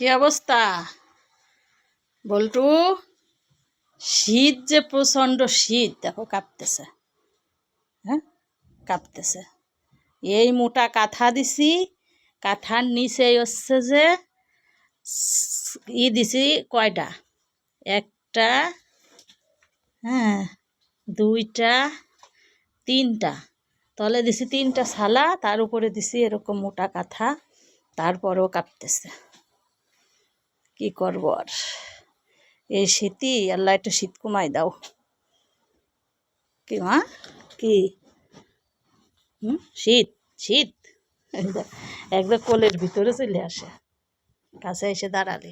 কি অবস্থা? বল্টু, শীত যে প্রচণ্ড শীত, দেখো কাঁপতেছে। হ্যাঁ কাঁপতেছে। এই মোটা কাঁথা দিছি, কাঁথার নিচে হচ্ছে যে ই দিছি কয়টা? একটা হ্যাঁ দুইটা, তিনটা। তলে দিছি তিনটা ছালা, তার উপরে দিছি এরকম মোটা কাঁথা, তারপরেও কাঁপতেছে। কি করব আর? এই শীতই, আল্লাহ একটু শীত কমাই দাও। কি মা? কি? হুম? শীত শীত। একদম কোলের ভিতরে চলে আসে। কাছে এসে দাঁড়ালে।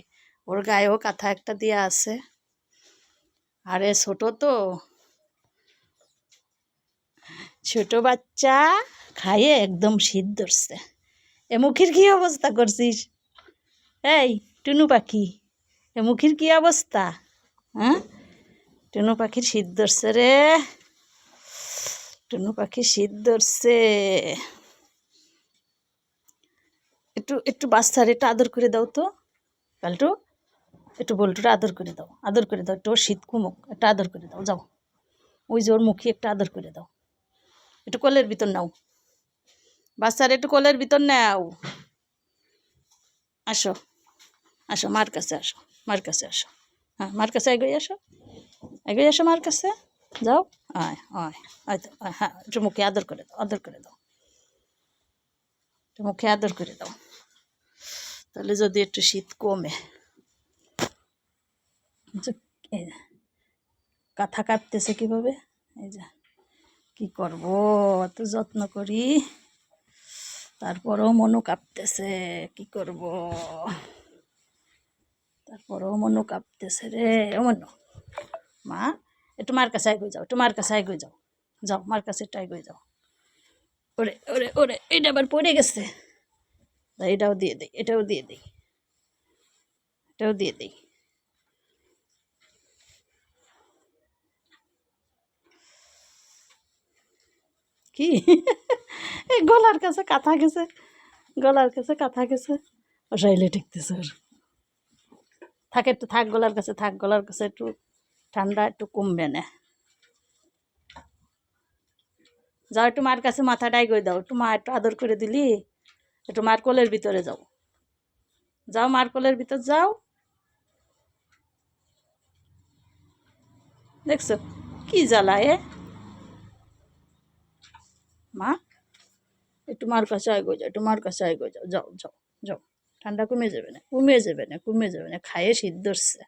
ওর গায়েও কাঁথা একটা দেওয়া আছে। আরে ছোট তো। ছোট বাচ্চা খাইয়ে একদম শীত ধরছে। এ মুখের কি অবস্থা করছিস? এই টুনু পাখি। এ মুখের কি অবস্থা? হ্যাঁ? টুনু পাখির শীত ধরছে রে। টুনু পাখির শীত ধরছে। একটু একটু বাচ্চার একটু আদর করে দাও তো কালটু একটু বল্টুটা আদর করে দাও, আদর করে দাও, একটু শীত কমুক, একটা আদর করে দাও, যাও। ওই যে ওর মুখে একটু আদর করে দাও। একটু কোলের ভিতর নাও। বাচ্চার একটু কোলের ভিতর নাও। আসো। আসো, মার কাছে আসো, মার কাছে আসো। হ্যাঁ মার কাছে এগোই আসো। এগোই আসো মার কাছে। যাও। আয় আয় আয় তো হ্যাঁ একটু মুখে আদর করে দাও, আদর করে দাও। একটু মুখে আদর করে দাও। তাহলে যদি একটু শীত কমে। কাঁথা কাটতেছে কীভাবে? এই যে, কি করব? এত যত্ন করি। তারপরেও মনও কাঁপতেছে, কি করব? তারপরেও মনও কাঁপতেছে রে, ও মনু। মা, একটু মার কাছে এগোয় যাও, একটু মার কাছে এগোয় যাও। যাও, মার কাছে একটু এগোয় যাও। ওরে ওরে ওরে, এটা আবার পড়ে গেছে। এটাও দিয়ে দিই, এটাও দিয়ে দিই। এটাও দিয়ে দিই। কি? গলার কাছে কাঁথা গেছে, গলার কাছে কাঁথা গেছে। বসাইলে ঠেকতেছে ওর। থাক একটু থাক, গলার কাছে থাক, গলার কাছে একটু ঠান্ডা একটু কমবে না। যাও, একটু মার কাছে মাথাটাই গই দাও, একটু মা একটু আদর করে দিলি, একটু মার কোলের ভিতরে যাও। যাও, মার কোলের ভিতর যাও। দেখছ, কি জ্বালা এ? মা, একটু মার কাছে আগে যাও, একটু মার কাছে আগে যাও যাও যাও যাও। ঠান্ডা কমে যাবে না কমে যাবে না কমে যাবে না খায়ে শীত ধরছে